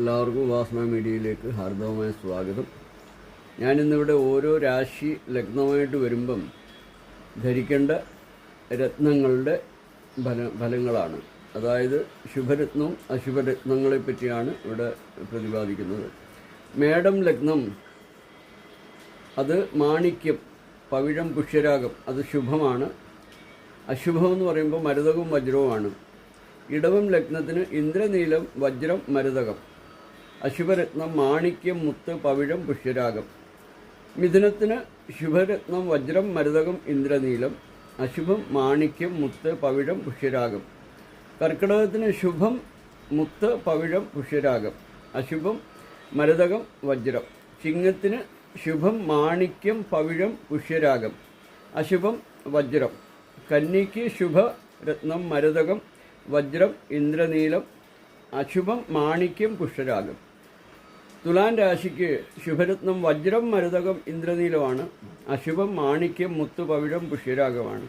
എല്ലാവർക്കും ഉപാസന മീഡിയയിലേക്ക് ഹാർദവമായ സ്വാഗതം. ഞാനിന്നിവിടെ ഓരോ രാശി ലഗ്നമായിട്ട് വരുമ്പം ധരിക്കേണ്ട രത്നങ്ങളുടെ ഫല ഫലങ്ങളാണ്. അതായത് ശുഭരത്നവും അശുഭരത്നങ്ങളെ പറ്റിയാണ് ഇവിടെ പ്രതിപാദിക്കുന്നത്. മേടം ലഗ്നം അത് മാണിക്യം പവിഴം പുഷ്യരാഗം അത് ശുഭമാണ്. അശുഭം എന്ന് പറയുമ്പോൾ മരുതകവും വജ്രവുമാണ്. ഇടവം ലഗ്നത്തിന് ഇന്ദ്രനീലം വജ്രം മരുതകം. അശുഭരത്നം മാണിക്യം മുത്ത് പവിഴം പുഷ്യരാഗം. മിഥുനത്തിന് ശുഭരത്നം വജ്രം മരുതകം ഇന്ദ്രനീലം. അശുഭം മാണിക്യം മുത്ത് പവിഴം പുഷ്യരാഗം. കർക്കിടകത്തിന് ശുഭം മുത്ത് പവിഴം പുഷ്യരാഗം. അശുഭം മരുതകം വജ്രം. ചിങ്ങത്തിന് ശുഭം മാണിക്യം പവിഴം പുഷ്യരാഗം. അശുഭം വജ്രം. കന്നിക്ക് ശുഭരത്നം മരുതകം വജ്രം ഇന്ദ്രനീലം. അശുഭം മാണിക്യം പുഷ്യരാഗം. തുലാൻ രാശിക്ക് ശുഭരത്നം വജ്രം മരുതകം ഇന്ദ്രനീലമാണ്. അശുഭം മാണിക്യം മുത്ത് പവിഴം പുഷ്യരാഗമാണ്.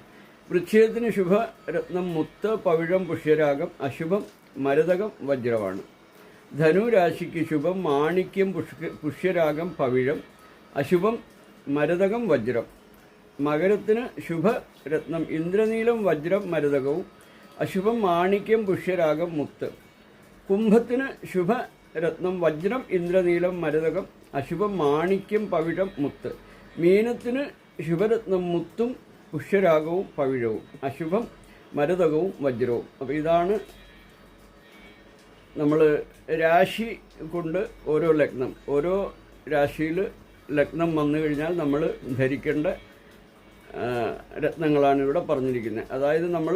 വൃക്ഷയത്തിന് ശുഭരത്നം മുത്ത് പവിഴം പുഷ്യരാഗം അശുഭം മരുതകം വജ്രമാണ്. ധനുരാശിക്ക് ശുഭം മാണിക്യം പുഷ്യരാഗം പവിഴം അശുഭം മരുതകം വജ്രം. മകരത്തിന് ശുഭരത്നം ഇന്ദ്രനീലം വജ്രം മരുതകവും അശുഭം മാണിക്യം പുഷ്യരാഗം മുത്ത്. കുംഭത്തിന് ശുഭരത്നം വജ്രം ഇന്ദ്രനീലം മരതകം അശുഭം മാണിക്യം പവിഴം മുത്ത്. മീനത്തിന് ശുഭരത്നം മുത്തും പുഷ്യരാഗവും പവിഴവും. അശുഭം മരതകവും വജ്രവും. അപ്പോൾ ഇതാണ് നമ്മൾ രാശി കൊണ്ട് ഓരോ ലഗ്നം. ഓരോ രാശിയിൽ ലഗ്നം വന്നു കഴിഞ്ഞാൽ നമ്മൾ ധരിക്കേണ്ട രത്നങ്ങളാണ് ഇവിടെ പറഞ്ഞിരിക്കുന്നത്. അതായത് നമ്മൾ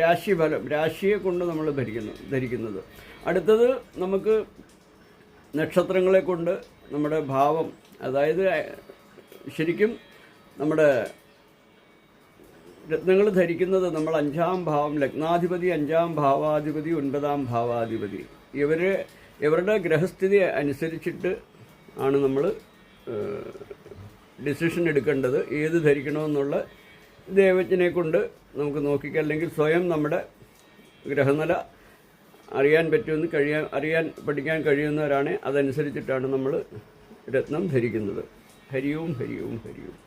രാശിഫലം രാശിയെ കൊണ്ട് നമ്മൾ ധരിക്കുന്നു ധരിക്കുന്നത്. അടുത്തത് നമുക്ക് നക്ഷത്രങ്ങളെ കൊണ്ട് നമ്മുടെ ഭാവം അതായത് ശരിക്കും നമ്മുടെ രത്നങ്ങൾ ധരിക്കുന്നത് നമ്മൾ അഞ്ചാം ഭാവം ലഗ്നാധിപതി അഞ്ചാം ഭാവാധിപതി ഒൻപതാം ഭാവാധിപതി. ഇവരെ ഇവരുടെ ഗ്രഹസ്ഥിതി അനുസരിച്ചിട്ട് ആണ് നമ്മൾ ഡിസിഷൻ എടുക്കേണ്ടത് ഏത് ധരിക്കണമെന്നുള്ള ദേവജ്ഞനെ കൊണ്ട് നമുക്ക് നോക്കിക്കാം അല്ലെങ്കിൽ സ്വയം നമ്മുടെ ഗ്രഹനില അറിയാൻ പറ്റുമെന്ന് കഴിയാൻ അറിയാൻ പഠിക്കാൻ കഴിയുന്നവരാണ് അതനുസരിച്ചിട്ടാണ് നമ്മൾ രത്നം ധരിക്കുന്നത്. ഹരിയും ഹരിയും ഹരിയും.